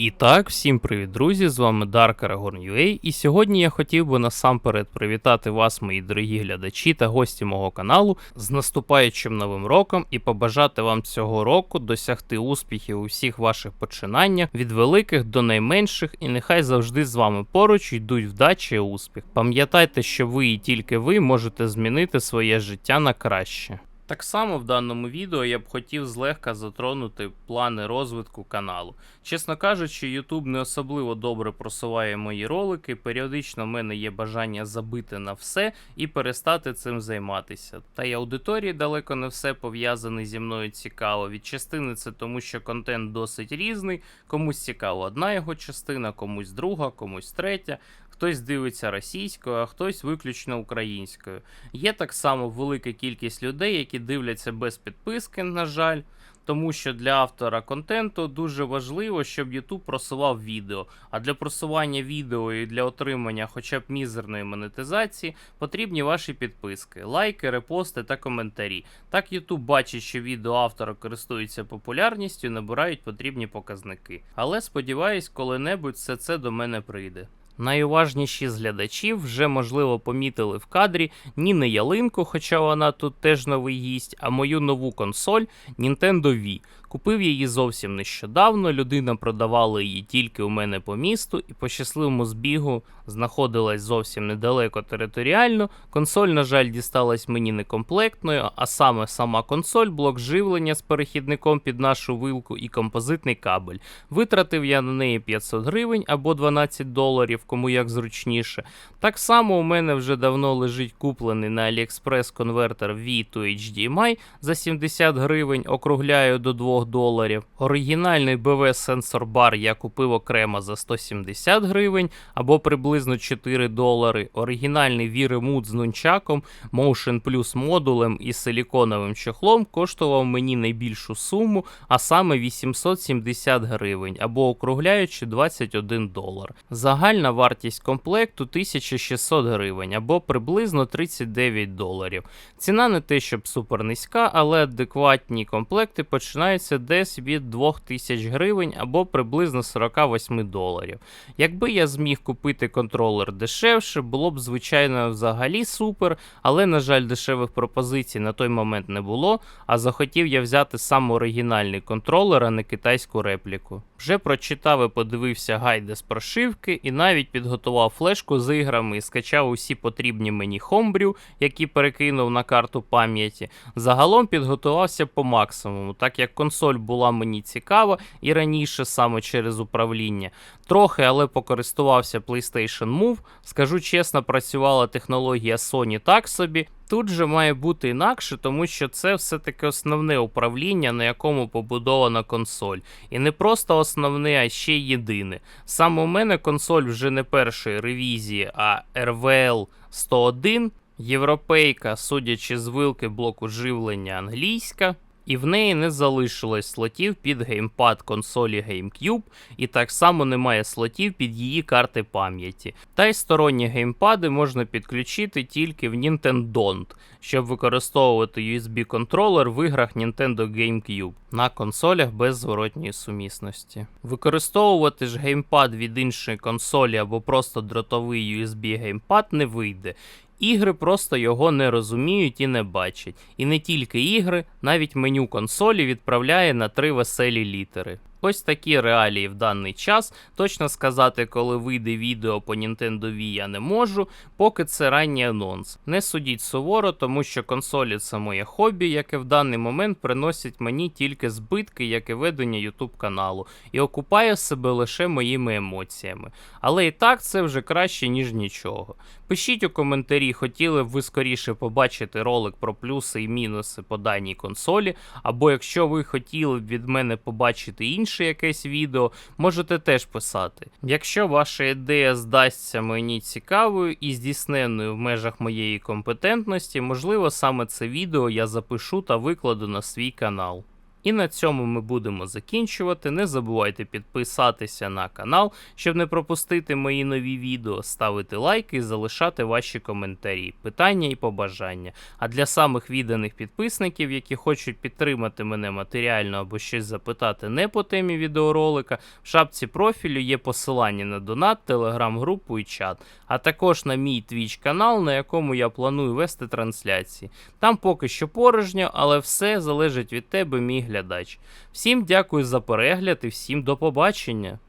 І так, всім привіт, друзі! З вами Dark Aragorn UA, і сьогодні я хотів би насамперед привітати вас, мої дорогі глядачі та гості мого каналу, з наступаючим новим роком і побажати вам цього року досягти успіхів у всіх ваших починаннях від великих до найменших, і нехай завжди з вами поруч йдуть вдача і успіх. Пам'ятайте, що ви і тільки ви можете змінити своє життя на краще. Так само в даному відео я б хотів злегка затронути плани розвитку каналу. Чесно кажучи, YouTube не особливо добре просуває мої ролики. Періодично в мене є бажання забити на все і перестати цим займатися. Та й аудиторії далеко не все пов'язане зі мною цікаво. Від частини це тому, що контент досить різний. Комусь цікава одна його частина, комусь друга, комусь третя. Хтось дивиться російською, а хтось виключно українською. Є так само велика кількість людей, які дивляться без підписки, на жаль. Тому що для автора контенту дуже важливо, щоб YouTube просував відео. А для просування відео і для отримання хоча б мізерної монетизації потрібні ваші підписки, лайки, репости та коментарі. Так YouTube бачить, що відео автора користуються популярністю набирають потрібні показники. Але сподіваюсь, коли-небудь все це до мене прийде. Найуважніші з глядачів вже можливо помітили в кадрі ні не ялинку, хоча вона тут теж новий гість, а мою нову консоль Nintendo Wii. Купив її зовсім нещодавно. Людина продавала її тільки у мене по місту, і по щасливому збігу знаходилась зовсім недалеко територіально. Консоль, на жаль, дісталась мені некомплектною, а саме сама консоль, блок живлення з перехідником під нашу вилку і композитний кабель. Витратив я на неї 500 гривень або 12 доларів, кому як зручніше. Так само у мене вже давно лежить куплений на AliExpress конвертер V to HDMI за 70 гривень, округляю до 2 доларів. Оригінальний BW сенсор бар я купив окремо за 170 гривень або приблизно 4 долари. Оригінальний V-Remote з нунчаком, Motion Plus модулем і силіконовим чохлом коштував мені найбільшу суму, а саме 870 гривень або округляючи 21 долар. Загальна вартість комплекту 1600 гривень або приблизно 39 доларів. Ціна не те, щоб супер низька, але адекватні комплекти починаються десь від 2000 гривень або приблизно 48 доларів. Якби я зміг купити контролер дешевше, було б звичайно взагалі супер, але, на жаль, дешевих пропозицій на той момент не було. А захотів я взяти сам оригінальний контролер, а не китайську репліку. Вже прочитав і подивився гайди з прошивки, і навіть підготував флешку з іграми і скачав усі потрібні мені хомбрю, які перекинув на карту пам'яті. Загалом підготувався по максимуму, так як консоль була мені цікава і раніше саме через управління. Трохи, але покористувався PlayStation Move. Скажу чесно, працювала технологія Sony так собі. Тут же має бути інакше, тому що це все-таки основне управління, на якому побудована консоль. І не просто основне, а ще єдине. Саме у мене консоль вже не першої ревізії, а RVL 101, європейка, судячи з вилки блоку живлення англійська. І в неї не залишилось слотів під геймпад консолі GameCube, і так само немає слотів під її карти пам'яті. Та й сторонні геймпади можна підключити тільки в Nintendo, щоб використовувати USB-контролер в іграх Nintendo GameCube на консолях без зворотньої сумісності. Використовувати ж геймпад від іншої консолі або просто дротовий USB геймпад не вийде. Ігри просто його не розуміють і не бачать. І не тільки ігри, навіть меню консолі відправляє на три веселі літери. Ось такі реалії в даний час. Точно сказати, коли вийде відео по Nintendo Wii я не можу, поки це ранній анонс. Не судіть суворо, тому що консолі це моє хобі, яке в даний момент приносить мені тільки збитки, як і ведення YouTube каналу, і окупає себе лише моїми емоціями. Але і так це вже краще, ніж нічого. Пишіть у коментарі, хотіли б ви скоріше побачити ролик про плюси і мінуси по даній консолі, або якщо ви хотіли б від мене побачити інше якесь відео, можете теж писати. Якщо ваша ідея здасться мені цікавою і здійсненною в межах моєї компетентності, можливо, саме це відео я запишу та викладу на свій канал. І на цьому ми будемо закінчувати. Не забувайте підписатися на канал, щоб не пропустити мої нові відео, ставити лайки і залишати ваші коментарі, питання і побажання. А для самих відданих підписників, які хочуть підтримати мене матеріально або щось запитати не по темі відеоролика, в шапці профілю є посилання на донат, телеграм-групу і чат, а також на мій Twitch канал, на якому я планую вести трансляції. Там поки що порожньо, але все залежить від тебе, мій глядач. Всім дякую за перегляд і всім до побачення.